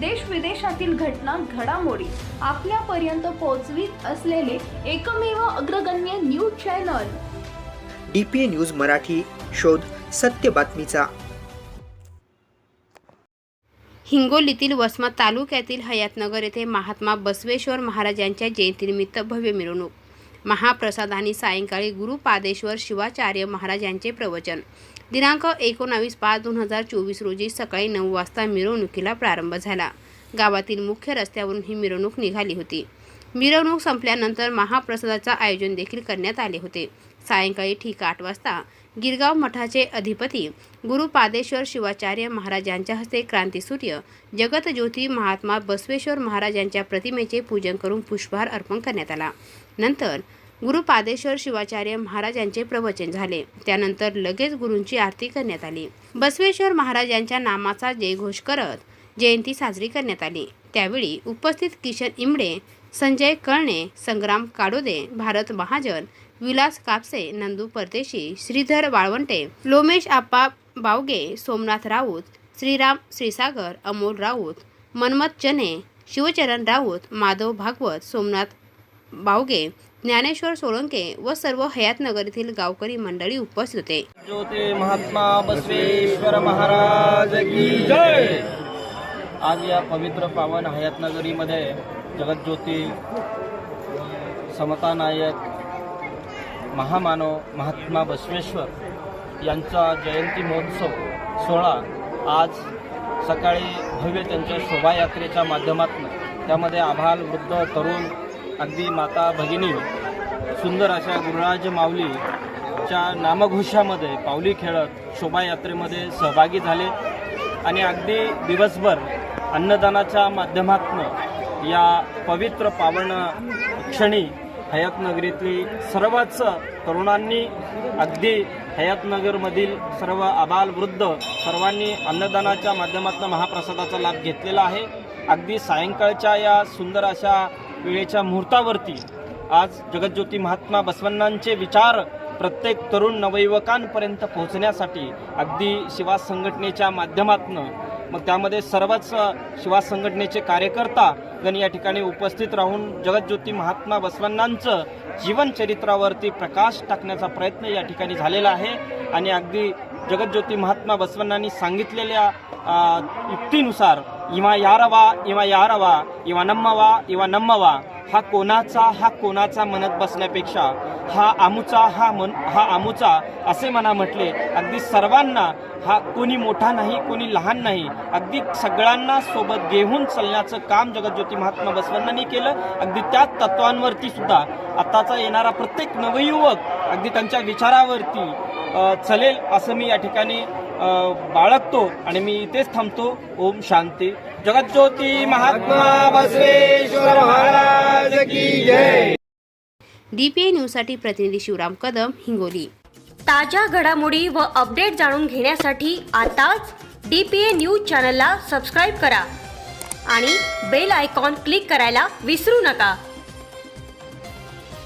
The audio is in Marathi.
देश विदेशातील घटना घडामोडी आपल्यापर्यंत पोहोचवीत असलेले एकमेव अग्रगण्य news channel. D P A news Marathi शोध सत्य बातमीचा. हिंगोलीतील वसमत तालुक्यातील हयातनगर येथे महात्मा बसवेश्वर महाराजांच्या जयंतीनिमित्त भव्य मिरवणूक. महाप्रसाद आणि सायंकाळी गुरुपादेश्वर शिवाचार्य महाराजांचे प्रवचन. दिनांक एकोणावीस पाच दोन हजार चोवीस रोजी सकाळी नऊ वाजता मिरवणुकीला प्रारंभ झाला. गावातील मुख्य रस्त्यावरून ही मिरवणूक निघाली होती. मिरवणूक संपल्यानंतर महाप्रसादाचं आयोजन देखील करण्यात आले होते. सायंकाळी ठीक आठ वाजता गिरगाव मठाचे अधिपती गुरुपादेश्वर शिवाचार्य महाराजांच्या हस्ते क्रांतीसूर्य जगतज्योती महात्मा बसवेश्वर महाराजांच्या प्रतिमेचे पूजन करून पुष्पहार अर्पण करण्यात आला. नंतर गुरुपादेश्वर शिवाचार्य महाराजांचे प्रवचन झाले. त्यानंतर लगेच गुरूंची आरती करण्यात आली. बसवेश्वर महाराजांच्या नामाचा जयघोष करत जयंती साजरी करण्यात आली. त्यावेळी उपस्थित किशन इमडे संजय कळणे संग्राम काडोदे भारत महाजन विलास कापसे नंदू परदेशी श्रीधर वाळवंटे लोमेश आप्पा बावगे सोमनाथ राऊत श्रीराम श्रीसागर अमोल राऊत मनमत चने शिवचरण राऊत माधव भागवत सोमनाथ बावगे ज्ञानेश्वर सोळंके व सर्व हयातनगर येथील गावकरी मंडळी उपस्थित होते. ज्योती महात्मा बसवेश्वर महाराज की जय! आज या पवित्र पावन हयातनगरीमध्ये जगज्योती समतानायक महामानव महात्मा बसवेश्वर यांचा जयंती महोत्सव सोहळा आज सकाळी भव्य त्यांच्या शोभायात्रेच्या माध्यमातून त्यामध्ये आभाल वृद्ध तरुण अगदी माता भगिनी सुंदर अशा गुरुराज माऊलीच्या नामघोषामध्ये पावली खेळत शोभायात्रेमध्ये सहभागी झाले आणि अगदी दिवसभर अन्नदानाच्या माध्यमातून या पवित्र पावन क्षणी हयातनगरीतली सर्वच तरुणांनी अगदी हयातनगरमधील सर्व आबाल वृद्ध सर्वांनी अन्नदानाच्या माध्यमातून महाप्रसादाचा लाभ घेतलेला आहे. अगदी सायंकाळच्या या सुंदर अशा वेळेच्या मुहूर्तावरती आज जगज्योती महात्मा बसवण्णांचे विचार प्रत्येक तरुण नवयुवकांपर्यंत पोहोचण्यासाठी अगदी शिवा संघटनेच्या माध्यमातून. मग त्यामध्ये सर्वच शिवा संघटनेचे कार्यकर्ता गण या ठिकाणी उपस्थित राहून जगज्योती महात्मा बसवण्णांचं जीवनचरित्रावरती प्रकाश टाकण्याचा प्रयत्न या ठिकाणी झालेला आहे. आणि अगदी जगज्योती महात्मा बसवण्णांनी सांगितलेल्या युक्तीनुसार इवा यारवा इवा यारवा इवा नम्मवा इवा नम्मवा हा कोणाचा हा कोणाचा म्हणत बसण्यापेक्षा हा आमूचा हा मन हा आमूचा असे म्हणा म्हटले अगदी सर्वांना हा कोणी मोठा नाही कोणी लहान नाही अगदी सगळ्यांना सोबत घेऊन चालण्याचं काम जगज्योती महात्मा बसवण्णांनी केलं अगदी त्याच तत्वांवरती सुद्धा आताचा येणारा प्रत्येक नवयुवक अगदी त्यांच्या विचारावरती चलेल असं मी या ठिकाणी बाळगतो आणि मी इथेच थांबतो. ओम शांती. जगज्योती महात्मा बसवेश्वर महाराज की जय. डीपीए न्यूजसाठी प्रतिनिधी शिवराम कदम हिंगोली. ताज्या घडामोडी व अपडेट जाणून घेण्यासाठी आताच डी पी ए न्यूज चॅनलला सबस्क्राईब करा आणि बेल आयकॉन क्लिक करायला विसरू नका.